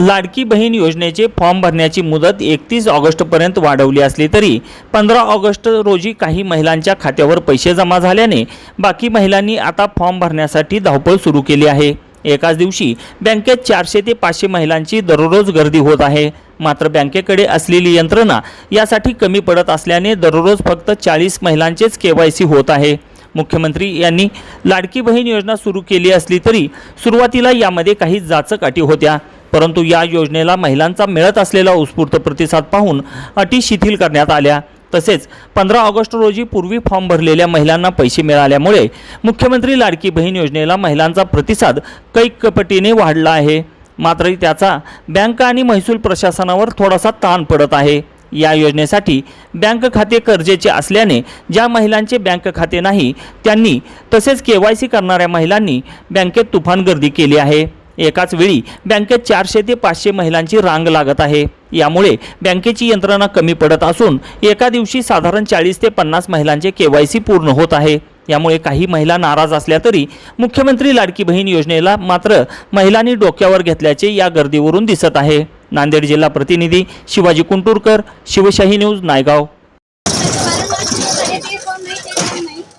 लाडकी बहीण योजनेचे फॉर्म भरण्याची मुदत एकतीस ऑगस्टपर्यंत वाढवली असली तरी पंधरा ऑगस्ट रोजी काही महिलांच्या खात्यावर पैसे जमा झाल्याने बाकी महिलांनी आता फॉर्म भरण्यासाठी धावपळ सुरू केली आहे. एकाच दिवशी बँकेत चारशे ते पाचशे महिलांची दररोज गर्दी होत आहे. मात्र बँकेकडे असलेली यंत्रणा यासाठी कमी पडत असल्याने दररोज फक्त चाळीस महिलांचेच के वाय सी होत आहे. मुख्यमंत्री यांनी लाडकी बहीण योजना सुरू केली असली तरी सुरुवातीला यामध्ये काही जाचक अटी होत्या. परंतु या योजनेला महिलांचा मिळत असलेला उत्स्फूर्त प्रतिसाद पाहून अटी शिथिल करण्यात आल्या. तसेच पंधरा ऑगस्ट रोजी पूर्वी फॉर्म भरलेल्या महिलांना पैसे मिळाल्यामुळे मुख्यमंत्री लाडकी बहीण योजनेला महिलांचा प्रतिसाद कैकपटीने वाढला आहे. मात्र त्याचा बँक आणि महसूल प्रशासनावर थोडासा ताण पडत आहे. या योजनेसाठी बँक खाते गरजेचे असल्याने ज्या महिलांचे बँक खाते नाही त्यांनी तसेच के वाय सी करणाऱ्या महिलांनी बँकेत तुफान गर्दी केली आहे. एकाच वेळी बँकेत चारशे ते पाचशे महिलांची रांग लागत आहे. यामुळे बँकेची यंत्रणा कमी पडत असून एका दिवशी साधारण चाळीस ते पन्नास महिलांचे के वाय सी पूर्ण होत आहे. यामुळे काही महिला नाराज असल्या तरी मुख्यमंत्री लाडकी बहीण योजनेला मात्र महिलांनी डोक्यावर घेतल्याचे या गर्दीवरून दिसत आहे. नांदेड जिल्हा प्रतिनिधी शिवाजी कुंटूरकर शिवशाही न्यूज नायगाव.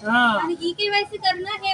आणि ई केवायसी करणं हे